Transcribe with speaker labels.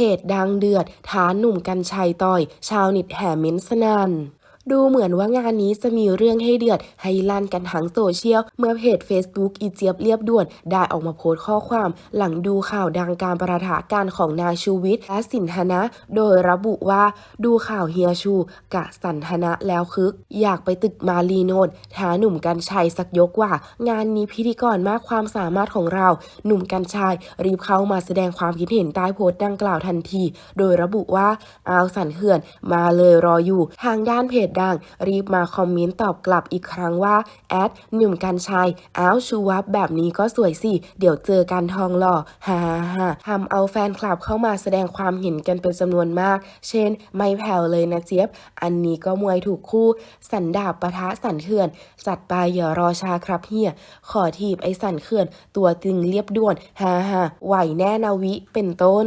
Speaker 1: เพจดังเดือดฐานหนุ่มกัญชัยต่อย ชาวนิตแห่เม้นสนัน ดูเหมือนว่างานนี้จะมีเรื่องให้เดือดให้ลั่นกันทั้งโซเชียล เมื่อเพจ Facebook อีเจี๊ยบเรียบด่วน ได้ออกมาโพสต์ข้อความหลังดูข่าวดังการประทะกันของนายชูวิทย์และสินธนะ โดยระบุว่าดูข่าวเฮียชู กะสันธนะแล้วคึก อยากไปตึกมารีโนดท้าหนุ่มกัญชัยสักยกว่า งานนี้พิธีกรมากความสามารถของเรา หนุ่มกัญชัยรีบเข้ามาแสดงความคิดเห็นใต้โพสต์ดังกล่าวทันที โดยระบุว่าอาวสันเขื่อนมาเลยรออยู่ทางด้านเพจดัง รีบมาคอมเมนต์ตอบกลับอีกครั้งว่า แอดหนุ่มกัญชัย อ้าวชูวับแบบนี้ก็สวยสิ เดี๋ยวเจอกันทองหล่อฮ่าฮ่าทำเอาแฟนคลับเข้ามาแสดงความเห็นกันเป็นจำนวนมาก เช่น ไม่แผ่วเลยนะเจี๊ยบ อันนี้ก็มวยถูกคู่ สันดาบปะทะสันเขื่อน จัดไปอย่ารอช้าครับเฮียขอทีบไอ้สันเขื่อน ตัวตึงเรียบด่วนฮ่าฮ่าไหวแน่นาวิเป็นต้น